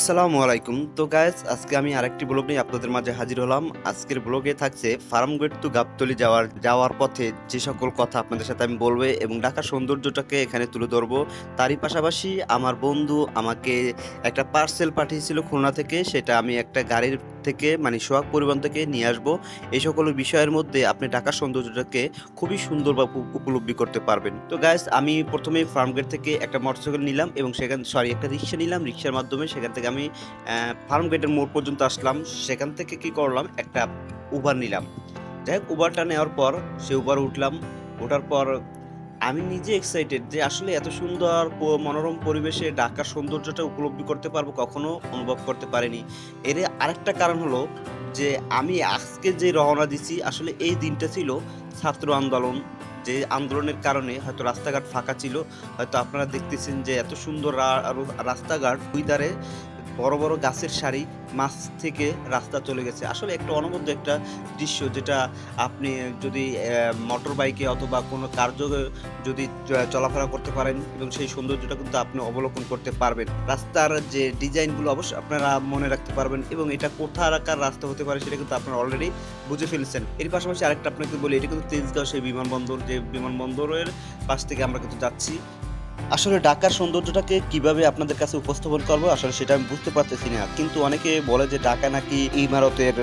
আসসালামু আলাইকুম। তো গাইস আজকে আমি আরেকটি ব্লগ নিয়ে আপনাদের মাঝে হাজির হলাম। আজকের ব্লগে থাকছে ফার্ম গেট টু গাবতলি যাওয়ার যাওয়ার পথে যে সকল কথা আপনাদের সাথে আমি বলব এবং ঢাকার সৌন্দর্যটাকে এখানে তুলে ধরবো। তারই পাশাপাশি আমার বন্ধু আমাকে একটা পার্সেল পাঠিয়েছিল খুলনা থেকে, সেটা আমি একটা গাড়ির থেকে মানে সোহাগ পরিবহন থেকে নিয়ে আসব। এই সকল বিষয়ের মধ্যে আপনি ঢাকার সৌন্দর্যটাকে খুবই সুন্দরভাবে উপলব্ধি করতে পারবেন। তো গাইস আমি প্রথমে ফার্ম গেট থেকে একটা মোটরসাইকেল নিলাম এবং সেখান সরি একটা রিক্সা নিলাম। রিক্সার মাধ্যমে সেখান থেকে আমি ফার্ম গেটের মোড় পর্যন্ত আসলাম। সেখান থেকে কি করলাম? একটা উবার নিলাম। যাই হোক উবারটা নেওয়ার পর সে উবার উঠলাম। ওঠার পর আমি নিজে এক্সাইটেড যে আসলে এত সুন্দর মনোরম পরিবেশে ঢাকার সৌন্দর্যটা উপলব্ধি করতে পারব, কখনো অনুভব করতে পারিনি। এর আরেকটা কারণ হলো যে আমি আজকে যে রওনা দিছি, আসলে এই দিনটা ছিল ছাত্র আন্দোলন। যে আন্দোলনের কারণে হয়তো রাস্তাঘাট ফাঁকা ছিল। হয়তো আপনারা দেখতেছেন যে এত সুন্দর রাস্তাঘাট দুই ধারে বড় বড় গাছের সারি মাছ থেকে রাস্তা চলে গেছে। আসলে একটা অনবদ্য একটা দৃশ্য যেটা আপনি যদি মোটর বাইকে অথবা কোনো কার্যে যদি চলাফেরা করতে পারেন এবং সেই সৌন্দর্যটা কিন্তু আপনি অবলোকন করতে পারবেন। রাস্তার যে ডিজাইনগুলো অবশ্যই আপনারা মনে রাখতে পারবেন এবং এটা কোথাকার রাস্তা হতে পারে সেটা কিন্তু আপনারা অলরেডি বুঝে ফেলছেন। এর পাশাপাশি আরেকটা আপনাকে বলি, এটা কিন্তু তেজগাঁও সেই বিমানবন্দর, যে বিমানবন্দরের পাশ থেকে আমরা কিন্তু যাচ্ছি। আসলে ঢাকার সৌন্দর্যটাকে কীভাবে আপনাদের কাছে উপস্থাপন করব, আসলে সেটা আমি বুঝতে পারতেছি না। কিন্তু অনেকে বলে যে ঢাকা নাকি ইমারতের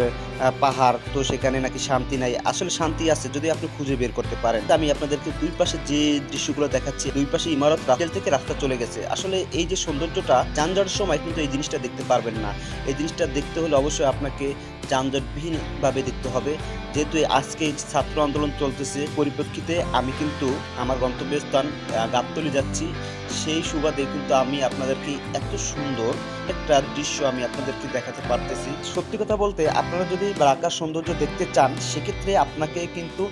পাহাড়, তো সেখানে নাকি শান্তি নাই। আসলে শান্তি আছে যদি আপনি খুঁজে বের করতে পারেন। আমি আপনাদেরকে দুই পাশে যে দৃশ্যগুলো দেখাচ্ছি, দুই পাশে ইমারত রাস্তা থেকে রাস্তা চলে গেছে। আসলে এই যে সৌন্দর্যটা যানজটের সময় কিন্তু এই জিনিসটা দেখতে পারবেন না। এই জিনিসটা দেখতে হলে অবশ্যই আপনাকে যানজটবিহীন ভাবে দেখতে হবে। যেহেতু আজকে ছাত্র আন্দোলন চলতেছে, পরিপ্রেক্ষিতে আমি কিন্তু আমার গন্তব্যস্থান গাবতলী যাচ্ছি। সেই সুবাদে কিন্তু আমি আপনাদেরকে এত সুন্দর একটা দৃশ্য আমি আপনাদেরকে দেখাতে পারতেছি। সত্যি কথা বলতে আপনারা যদি ঢাকার সৌন্দর্য দেখতে চান, সেক্ষেত্রে আপনাকে কিন্তু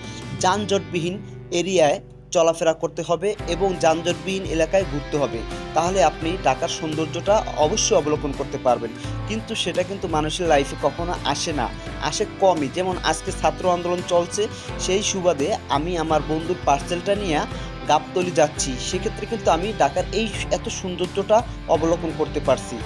যানজটবিহীন এরিয়ায় চলাফেরা করতে হবে এবং যানজটবিহীন এলাকায় ঘুরতে হবে। তাহলে আপনি ঢাকার সৌন্দর্যটা অবশ্যই অবলোকন করতে পারবেন। কিন্তু সেটা কিন্তু মানুষের লাইফে কখনো আসে না। আসে কমই। যেমন আজকে ছাত্র আন্দোলন চলছে, সেই সুবাদে আমি আমার বন্ধুর পার্সেলটা নিয়ে গাবতলি যাচ্ছি। সেক্ষেত্রে কিন্তু আমি ঢাকার এই এত সৌন্দর্যটা অবলোকন করতে পারছি।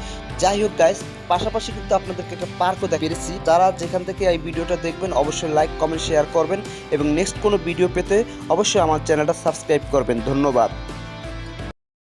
যাই হোক গাইস পাশাপাশি কিন্তু আপনাদেরকে একটা পার্কও দেখা পেরেছি। তারা যেখান থেকে এই ভিডিওটা দেখবেন, অবশ্যই লাইক কমেন্ট শেয়ার করবেন এবং নেক্সট কোনো ভিডিও পেতে অবশ্যই আমার চ্যানেলটা সাবস্ক্রাইব করবেন। ধন্যবাদ।